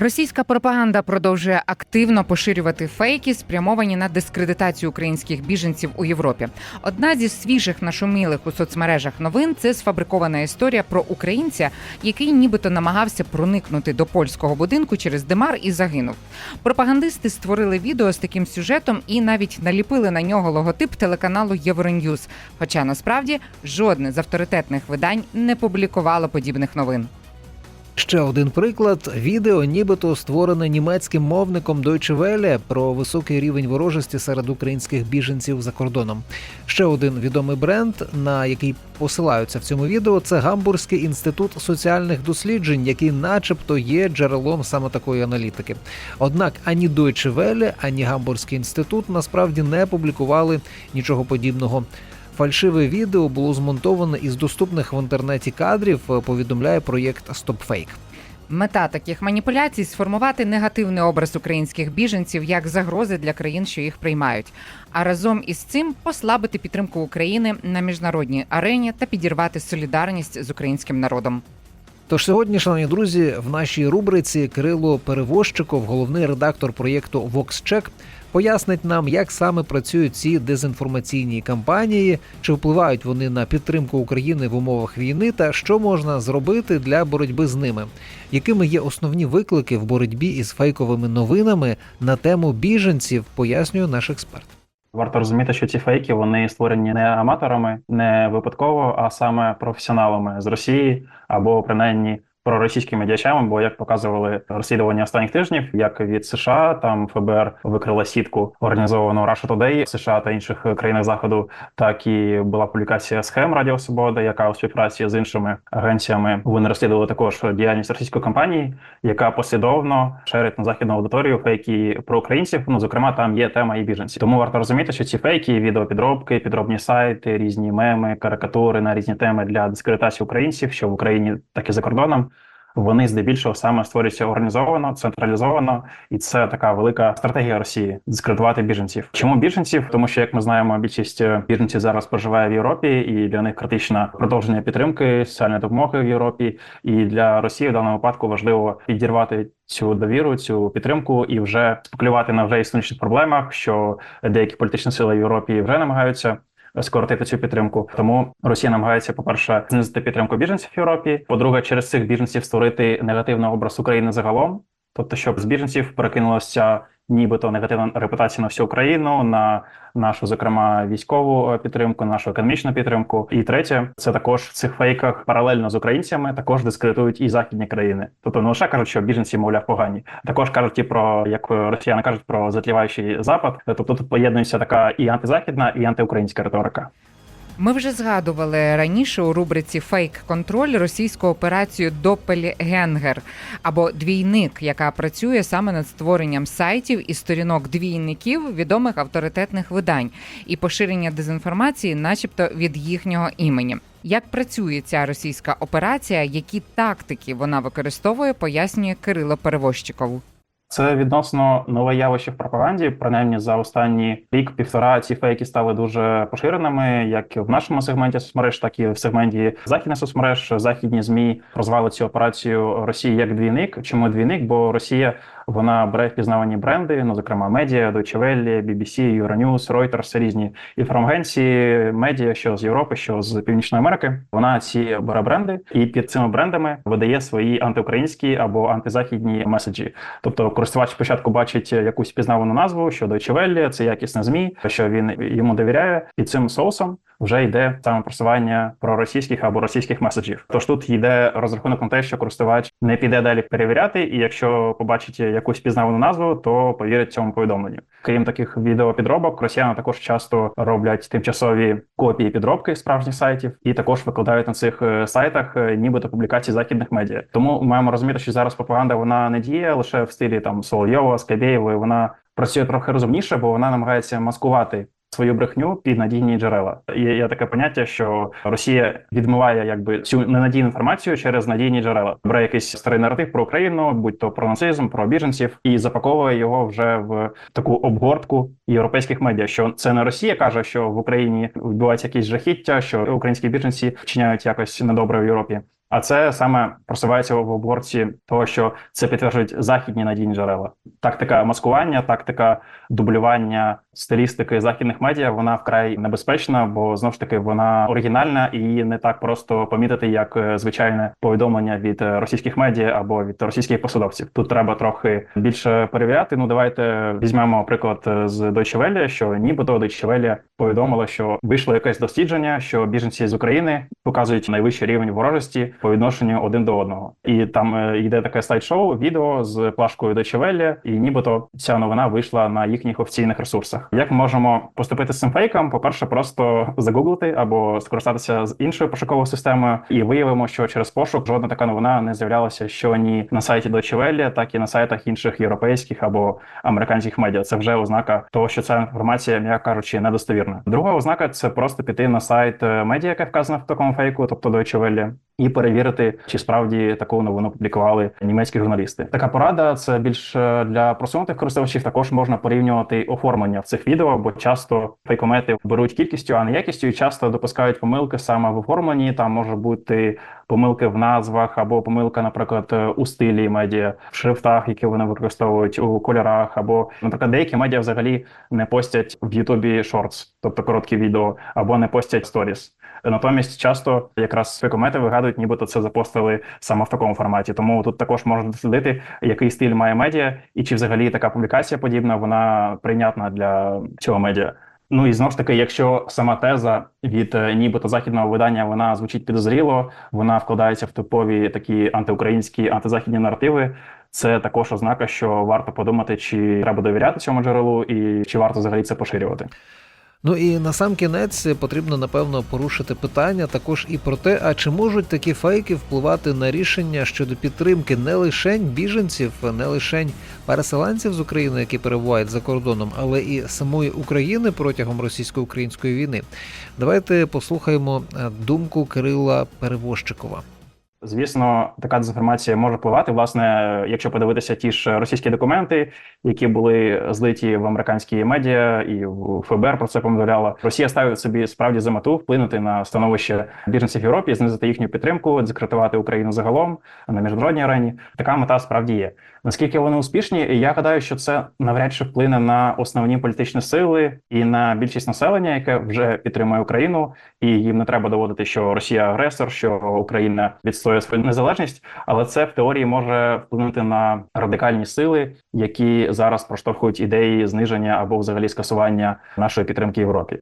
Російська пропаганда продовжує активно поширювати фейки, спрямовані на дискредитацію українських біженців у Європі. Одна зі свіжих нашумілих у соцмережах новин це сфабрикована історія про українця, який нібито намагався проникнути до польського будинку через димар і загинув. Пропагандисти створили відео з таким сюжетом і навіть наліпили на нього логотип телеканалу Євроньюз. Хоча насправді жодне з авторитетних видань не публікувало подібних новин. Ще один приклад: відео, нібито створене німецьким мовником Deutsche Welle про високий рівень ворожості серед українських біженців за кордоном. Ще один відомий бренд, на який посилаються в цьому відео, це Гамбурзький інститут соціальних досліджень, який, начебто, є джерелом саме такої аналітики. Однак ані Deutsche Welle, ані Гамбурзький інститут насправді не публікували нічого подібного. Фальшиве відео було змонтоване із доступних в інтернеті кадрів. е, Повідомляє проєкт StopFake. Мета таких маніпуляцій сформувати негативний образ українських біженців як загрози для країн, що їх приймають, а разом із цим послабити підтримку України на міжнародній арені та підірвати солідарність з українським народом. Тож сьогодні, шановні друзі, в нашій рубриці Кирило Перевозчиков, головний редактор проєкту VoxCheck, пояснить нам, як саме працюють ці дезінформаційні кампанії, чи впливають вони на підтримку України в умовах війни, та що можна зробити для боротьби з ними, якими є основні виклики в боротьбі із фейковими новинами на тему біженців, пояснює наш експерт. Варто розуміти, що ці фейки вони створені не аматорами, не випадково, а саме професіоналами з Росії або принаймні проросійськими діячами. Бо як показували розслідування останніх тижнів, як від США там ФБР викрила сітку організовану Russia Today в США та інших країнах заходу, так і була публікація схем Радіо Свобода, яка у співпраці з іншими агенціями вони розслідували також діяльність російської компанії, яка послідовно шерить на західну аудиторію фейки про українців. Ну зокрема, там є тема і біженці. Тому варто розуміти, що ці фейки, відеопідробки, підробні сайти, різні меми, карикатури на різні теми для дискредитації українців, що в Україні, так і за кордоном. Вони здебільшого саме створюються організовано, централізовано, і це така велика стратегія Росії дискредитувати біженців. Чому біженців? Тому що, як ми знаємо, більшість е, біженців зараз проживає в Європі, і для них критична продовження підтримки, соціальної допомоги в Європі. І для Росії в даному випадку важливо підірвати цю довіру, цю підтримку і вже спекулювати на вже існуючих проблемах, що деякі політичні сили в Європі вже намагаються скоротити цю підтримку. Тому Росія намагається, по-перше, знизити підтримку біженців в Європі. По-друге, через цих біженців створити негативний образ України загалом, тобто, щоб з біженців перекинулася нібито негативна репутація на всю Україну, на нашу, зокрема, військову е, підтримку, нашу економічну підтримку. І третє, це також в цих фейках паралельно з українцями також дискредитують і західні країни. Тобто не лише кажуть, що біженці, мовляв, погані, також кажуть і про як росіяни кажуть про затліваючий запад. Тобто тут поєднується така і антизахідна, і антиукраїнська риторика. Ми вже згадували раніше у рубриці Фейк контроль російську операцію Допельгенгер або двійник, яка працює саме над створенням сайтів і сторінок двійників відомих авторитетних видань і поширення дезінформації, начебто від їхнього імені. Як працює ця російська операція, які тактики вона використовує, пояснює Кирило Перевозчиков. Це відносно нове явище в пропаганді. Принаймні за останні рік-півтора ці фейки стали дуже поширеними, як в нашому сегменті соцмереж, так і в сегменті західних соцмереж. Західні змі прозвали цю операцію Росії як двійник. Чому двійник? Бо Росія вона бере впізнавані бренди, ну зокрема медіа, Deutsche Welle, BBC, Euronews, Reuters, різні інформагенції, медіа, що з Європи, що з Північної Америки. Вона ці бере бренди і під цими брендами видає свої антиукраїнські або антизахідні меседжі. Тобто, користувач спочатку бачить якусь впізнавану назву, що Deutsche Welle, це якісне змі, що він йому довіряє, і цим соусом вже йде саме просування проросійських або російських меседжів. Тож тут йде розрахунок на те, що користувач не піде далі перевіряти, і якщо побачить якусь пізнавану назву, то повірить цьому повідомленню. Крім таких відеопідробок, росіяни також часто роблять тимчасові копії підробки справжніх сайтів, і також викладають на цих е, сайтах е, нібито публікації західних медіа. Тому маємо розуміти, що зараз пропаганда вона не діє лише в стилі там Соловйова, Скабєєвої. Вона працює трохи розумніше, бо вона намагається маскувати свою брехню під надійні джерела. Є, є таке поняття, що Росія відмиває якби цю ненадійну інформацію через надійні джерела. Бере якийсь старий наратив про Україну, будь то про нацизм, про біженців, і запаковує його вже в таку обгортку європейських медіа. Що це не Росія каже, що в Україні відбувається якісь жахіття, що українські біженці вчиняють якось недобре в Європі. А це саме просувається в обгорці того, що це підтверджують західні надійні джерела. Тактика маскування, тактика дублювання стилістики західних медіа вона вкрай небезпечна, бо знову ж таки вона оригінальна і не так просто помітити, як е, звичайне повідомлення від е, російських медіа або від російських посадовців. Тут треба трохи більше перевіряти. Ну давайте візьмемо приклад е, з Deutsche Welle, що нібито Deutsche Welle повідомило, що вийшло якесь дослідження, що біженці з України показують найвищий рівень ворожості по відношенню один до одного, і там е, йде таке слайд-шоу, відео з плашкою Welle, і нібито ця новина вийшла на їхніх офіційних ресурсах. Як ми можемо поступити з цим фейком? По перше, просто загуглити або скористатися з іншою пошуковою системою, і виявимо, що через пошук жодна така новина не з'являлася, що ні на сайті Welle, так і на сайтах інших європейських або американських медіа. Це вже ознака того, що ця інформація, м'яко кажучи, недостовірна. Друга ознака це просто піти на сайт е, медіа, яке вказано в такому фейку, тобто Welle, і перевірити, чи справді таку новину публікували німецькі журналісти. Така порада це більш е, для просунутих користувачів. Також можна порівнювати оформлення в цих відео, бо часто фейкомети беруть кількістю, а не якістю, і часто допускають помилки саме в оформленні. Там може бути помилки в назвах або помилка, наприклад, е, у стилі медіа, в шрифтах, які вони використовують у кольорах, або, наприклад, деякі медіа взагалі не постять в Ютубі шортс, тобто короткі відео, або не постять сторіс. Натомість часто якраз фейкомети вигадують, нібито це запостили саме в такому форматі. Тому тут також можна дослідити, який стиль має медіа, і чи взагалі така публікація подібна, вона прийнятна для цього медіа. Ну і знову ж таки, якщо сама теза від е, нібито західного видання вона звучить підозріло, вона вкладається в типові такі антиукраїнські, антизахідні наративи. Це також ознака, що варто подумати, чи треба довіряти цьому джерелу, і чи варто взагалі це поширювати. Ну і на сам кінець потрібно напевно порушити питання також і про те, а чи можуть такі фейки впливати на рішення щодо підтримки не лишень біженців, не лишень переселенців з України, які перебувають за кордоном, але і самої України протягом російсько-української війни. Давайте послухаємо е, думку Кирила Перевозчикова. Звісно, така дезінформація може впливати. Власне, якщо подивитися ті ж російські документи, які були злиті в американські медіа, і ФБР про це повідомляло. Росія ставить собі справді за мету вплинути на становище біженців Європі, знизити їхню підтримку, дискредитувати Україну загалом на міжнародній арені. Така мета справді є. Наскільки вони успішні, я гадаю, що це навряд чи вплине на основні політичні сили і на більшість населення, яке вже підтримує Україну, і їм не треба доводити, що Росія агресор, що Україна відстоює свою незалежність, але це в теорії може вплинути на радикальні сили, які зараз проштовхують ідеї зниження або взагалі скасування нашої підтримки Європі.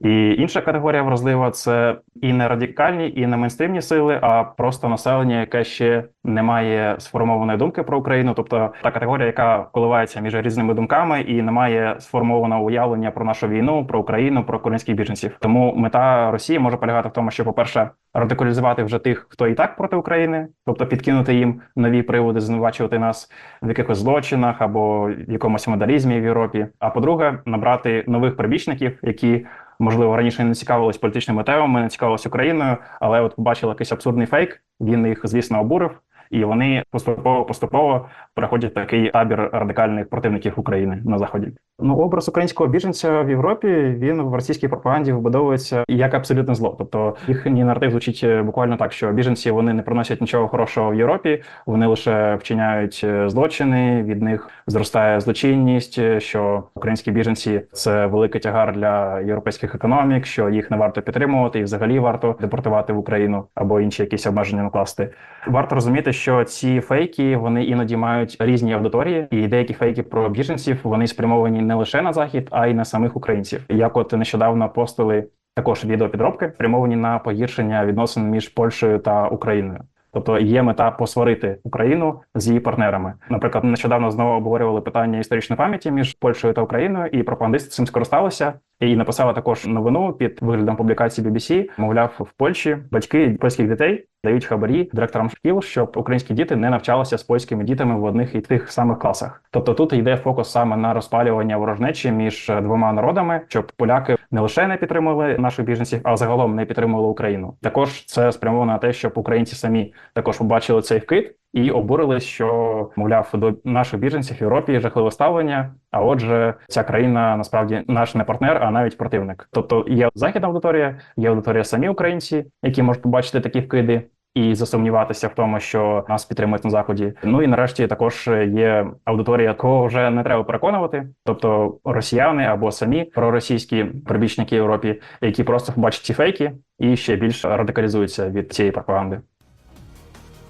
І інша категорія вразлива це і не радикальні, і не мейнстрімні сили, а просто населення, яке ще не має сформованої думки про Україну, тобто та категорія, яка коливається між різними думками і не має сформованого уявлення про нашу війну, про Україну, про українських біженців. Тому мета Росії може полягати в тому, що, по-перше, радикалізувати вже тих, хто і так проти України, тобто підкинути їм нові приводи, звинувачувати нас в якихось злочинах або в якомусь модалізмі в Європі. А по-друге, набрати нових прибічників, які можливо раніше не цікавились політичними темами, не цікавились Україною, але от побачили якийсь абсурдний фейк. Він їх, звісно, обурив, і вони поступово поступово переходять такий табір радикальних противників України на заході. Ну, образ українського біженця в Європі він в російській пропаганді вбудовується як абсолютне зло. Тобто їхній наратив звучить е, буквально так, що біженці вони не приносять нічого хорошого в Європі, вони лише вчиняють е, злочини, від них зростає злочинність. е, Що українські біженці це великий тягар для європейських економік, що їх не варто підтримувати, і взагалі варто депортувати в Україну або інші якісь обмеження накласти. Варто розуміти, що ці фейки вони іноді мають різні аудиторії, і деякі фейки про біженців вони спрямовані не лише на захід, а й на самих українців. Як от нещодавно постили також відеопідробки, спрямовані на погіршення відносин між Польщею та Україною. Тобто є мета посварити Україну з її партнерами. Наприклад, нещодавно знову обговорювали питання історичної пам'яті між Польщею та Україною, і пропагандисти цим скористалися І написала також новину під виглядом публікації BBC, мовляв, в Польщі батьки польських дітей дають хабарі директорам шкіл, щоб українські діти не навчалися з польськими дітами в одних і тих самих класах. Тобто тут йде фокус саме на розпалювання ворожнечі між е, двома народами, щоб поляки не лише не підтримували наших біженців, а загалом не підтримували Україну. Також це спрямовано на те, щоб українці самі також побачили цей вкид. І обурились, що мовляв до наших біженців в Європі жахливе ставлення. А отже, ця країна насправді наш не партнер, а навіть противник. Тобто є західна аудиторія, є аудиторія самі українці, які можуть побачити такі вкиди. І засумніватися в тому, що нас підтримують на заході. Ну і нарешті також є аудиторія, кого вже не треба переконувати, тобто росіяни або самі проросійські прибічники Європі, які просто побачать ці фейки і ще більш радикалізуються від цієї пропаганди.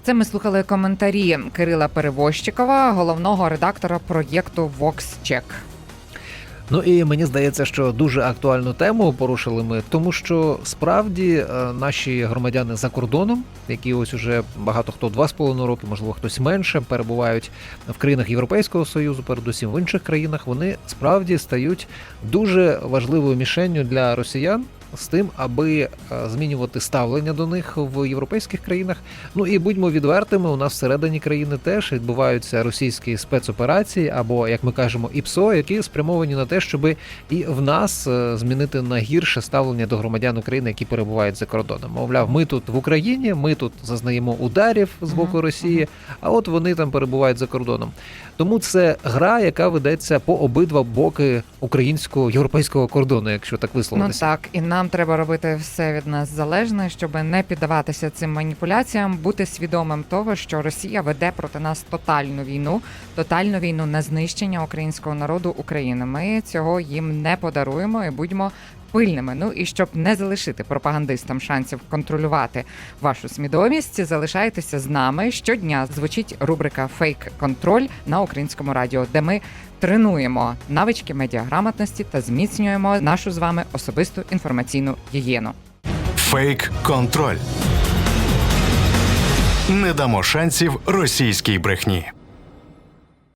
Це ми слухали коментарі Кирила Перевозчикова, головного редактора проєкту VoxCheck. Ну і мені здається, що дуже актуальну тему порушили ми, тому що справді е, наші громадяни за кордоном, які ось уже багато хто два з половиною роки, можливо, хтось менше, перебувають в країнах Європейського союзу, передусім в інших країнах, вони справді стають дуже важливою мішенню для росіян. З тим, аби е, змінювати ставлення до них в європейських країнах. Ну і будьмо відвертими, у нас всередині країни теж відбуваються російські спецоперації, або як ми кажемо, ІПСО, які спрямовані на те, щоб і в нас е, змінити на гірше ставлення до громадян України, які перебувають за кордоном. Мовляв, ми тут в Україні, ми тут зазнаємо ударів з боку Росії, а от вони там перебувають за кордоном. Тому це гра, яка ведеться по обидва боки українського європейського кордону, якщо так Ну так, і нам треба робити все від нас залежне, щоб не піддаватися цим маніпуляціям, бути свідомим того, що Росія веде проти нас тотальну війну, тотальну війну на знищення українського народу України. Ми цього їм не подаруємо і будьмо пильними. Ну і щоб не залишити пропагандистам шансів контролювати вашу свідомість, залишайтеся з нами. Щодня звучить рубрика Фейк контроль на українському радіо, де ми тренуємо навички медіаграмотності та зміцнюємо нашу з вами особисту інформаційну гігієну. Фейк контроль. Не дамо шансів російській брехні.